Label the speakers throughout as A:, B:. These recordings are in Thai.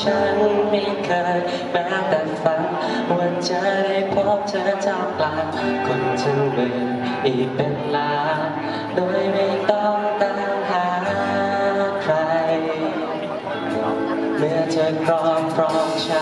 A: ฉันไม่เคย
B: แม้แต่ฝัน
C: ว่าจะ
B: ได้
A: พบเธอ
B: จากลาคนทั้ง
D: เมืออีกเป็นล้านโดยไม่ต้องตามหาใคร เมื่อเธอครอบครองฉัน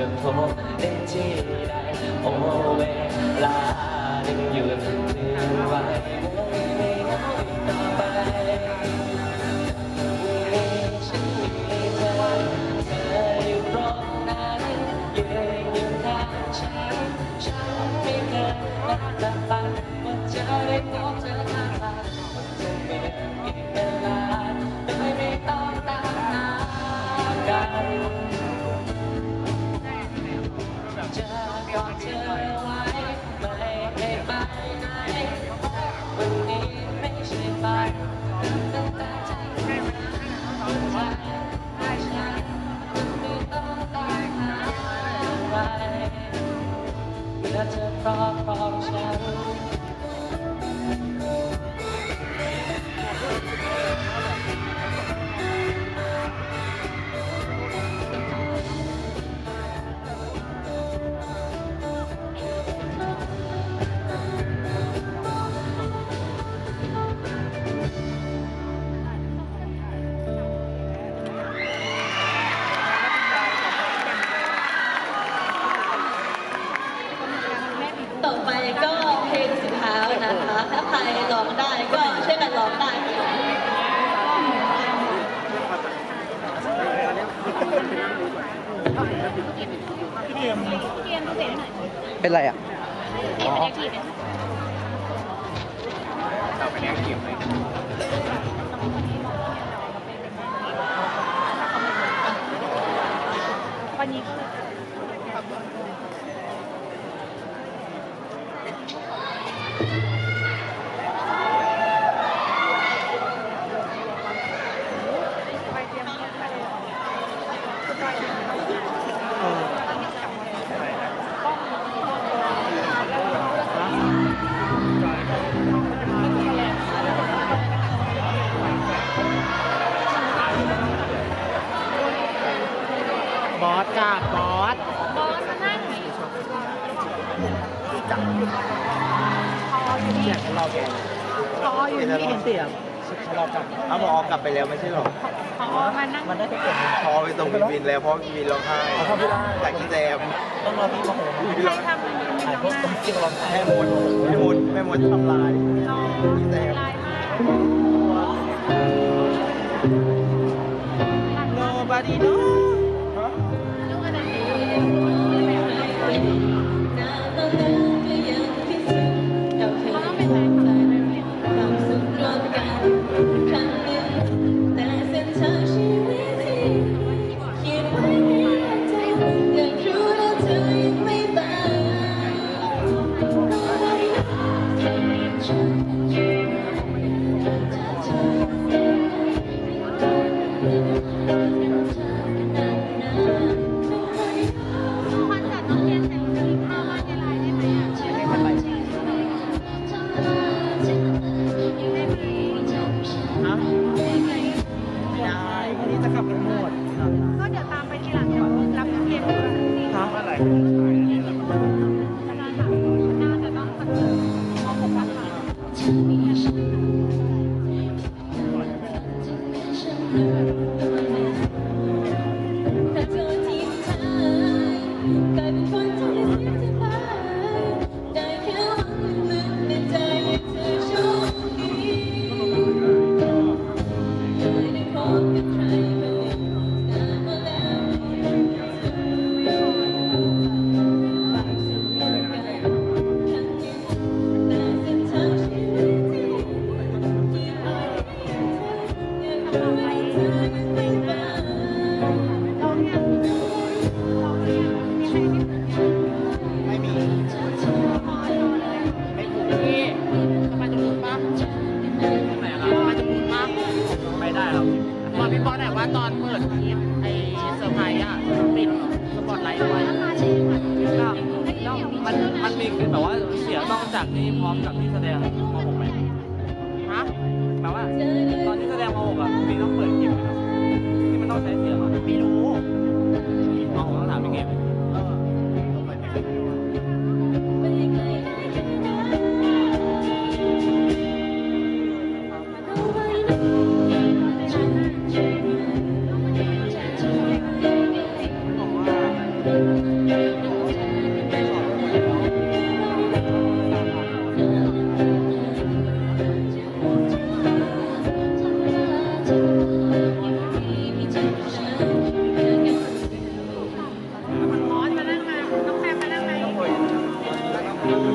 D: จะพบได้ที่ใดโอ้เวลาดึงหยุดดึง
A: ไห
D: ว
B: ถ้าใครร้องได้ก็ช่วยกันร้องได้ค่ะ
E: เป็นไรอะบ สียงเรากลับ
F: เอาหมอกลับไปแล้วไม่ใช่หรอ
A: พอมานั่ง
E: มันได้แค่เกิด
F: พอไปส่งบินบินแล้วเพราะบินร้องไห้
E: เขาเข้าไม่ได้
F: จากที่แซม
E: ต้องรอพี่มาโหม
A: ใครทำมันมี
E: ถ่าย
A: น้อง
E: พวก
A: หน้า
E: ต้องจิ้งร้องไห้
F: แม่มดแม่มดแม่มดทำ
E: ลายน้องที่
B: แซม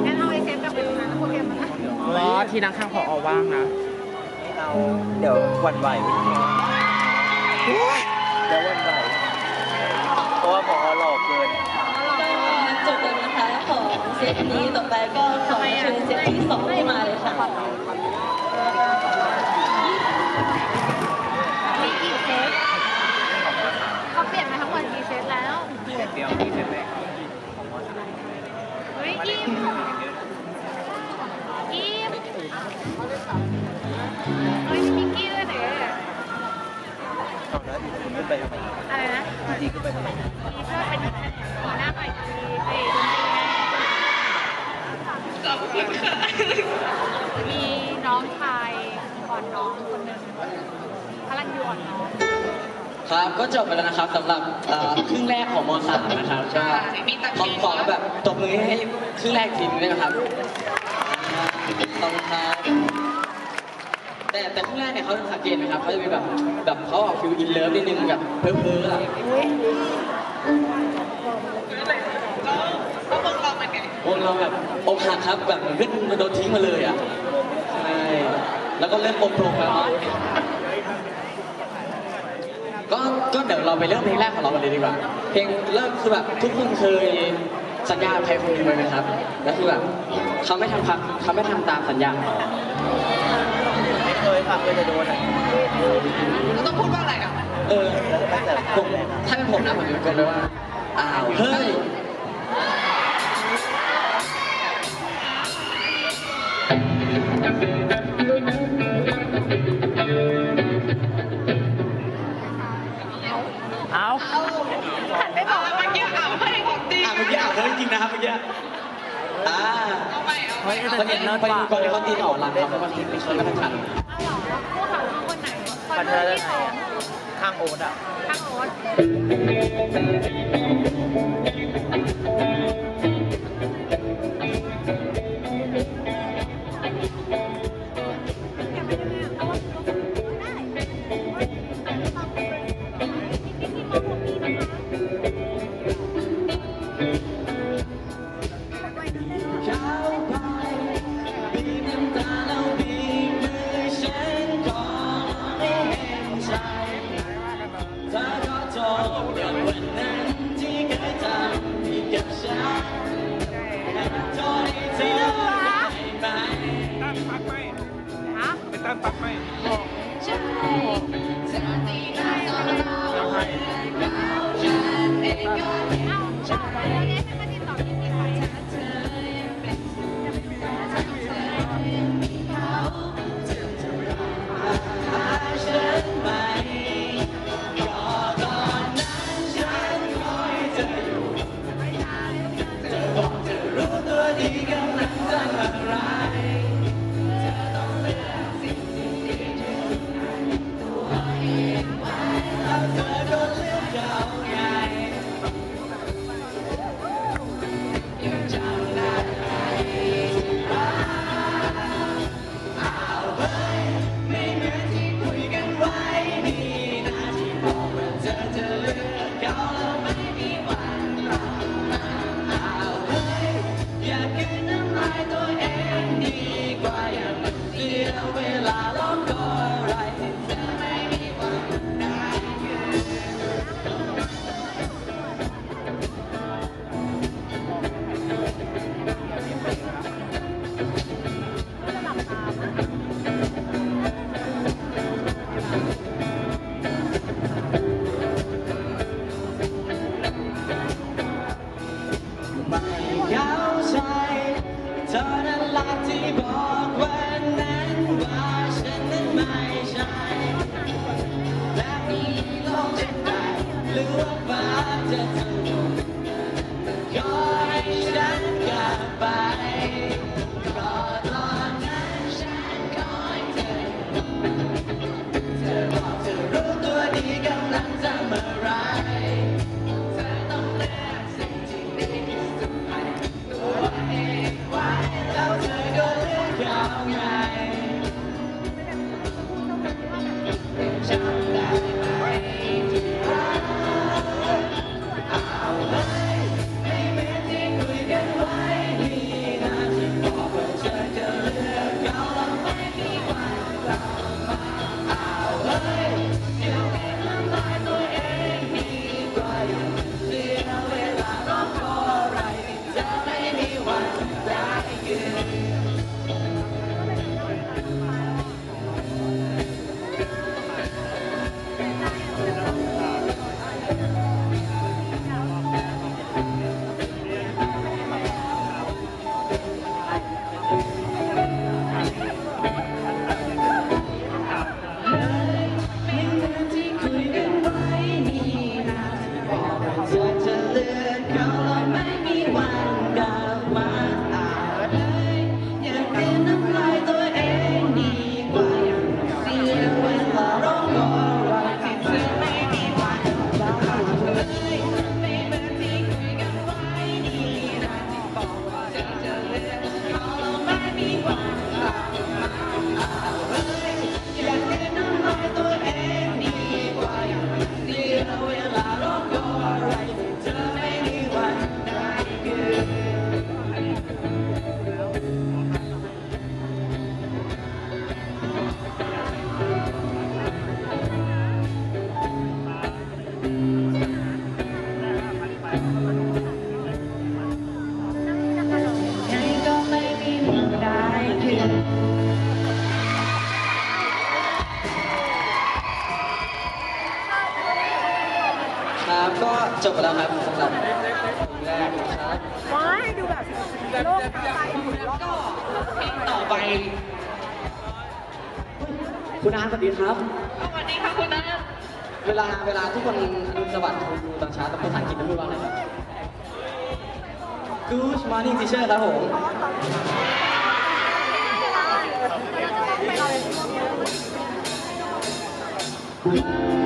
B: งั้นเอาไอเซฟกลับไปตรงนั้นแล้วโปรแกรมมานั่ง
E: รอที่นั่งข้างพอว่างนะ
F: เราเดี๋ยววันไหวเดี๋ยววันไหวเพราะว่าพอหลอกเกิน
C: จบแล้วนะคะของเซตนี้ต่อไปก็ขอเชิญเซตที่สองให้มาเลยค่ะ
B: มีกี่เซตเขาเปลี่ยนมาทั้งหมดกี่เซตแล้ว
F: เดี๋ยวที่เสร็จแล้ว
B: เฮ้ยกิ มกิมเฮ้ยมีกี้ด้วยเด้
F: เอาแล้วดีขึ้นไปทำไม
B: อะไรนะ
F: ดีขึ้นไปทำไม
B: มีเพื่อนเป็นหัวหน้าใหม่ทีเอ้ยดนตรีไงขอบคุณค่ะมีน้องชายก่อนน้องคนหนึ่งพลังยวนน้อง
G: ครับก็จบไปแล้วนะครับสำหรับเอ่อครึ่งแรกของม .3 นะครับก็ขอขอแบบ ตบมือให้ครึ่งแรกทีนึงด้วยนะครับอ่าขอบคุณครับแต่แต่ครึ่งแรกเนี่ยเขาสังเกตไหมครับเขาจะมีแบบแบบเขาออกฟิลอินเลิฟนิดนึงแบบเพ้อเพ้อๆอะวงเราแบบอกหักครับแบบเหมือนเพื่อนมันโดนทิ้งมาเลยอะใช่แล้วก็เริ่มปมโปรงแล้วก็ก็เดี๋ยวเราไปเริ่มเพลงแรกของเรากันเลยดีกว่า เพลงเริ่มคือแบบทุกคนเคย สัญญาใครคนหนึงไหมครับ แล้วคือแบบเขาไม่ทำพักเขาไม่ทำตามสัญญาของเขา
F: ไม่เคยค่ะเคยจะโดนอะ
G: ต้องพูดว่าอะไรอะเออ
F: แล้วก็แต่
G: ผมถ้าเป็นผมนะผมจะตะโกนไปว่าอ้าวเฮ้ย ยจริงนะครับเมื่อกี้อ่า
E: เฮ้ย
G: พ
E: แต่
G: อดี
E: เห็นเนิร์ด
G: พอดี
E: ปะ
G: ก่อนที่เขาตีต่อหลังครับเพราะว่าทีมไม่เคยไม่ทันขัน
B: เอาเหรอคู่เขาคนไหนค
F: พั
B: น
F: นธะ
B: ที่
F: ไท
B: สอยง
F: อะข้างโอ๊ตอะ
B: ข้างโอ๊ต 「
G: その願いを叶える力を集めて今日」。 จบแล้วครับสำหรับเพแรกครับ
C: ว้ายดูแบบโลกทั้งแล้วก็
G: เพต่อไป คุณอาสวัสดีครับ
B: สวัสดีครับคุณอา
G: เวลาเวลาทุกคนอนุสวัสดิ์ดูตอนเช้าต้องภาษาอังกฤษต้วยพูดว่าอะไรครับ Good morning teacher ครับผมเราจะต้อง
C: ไปราเลย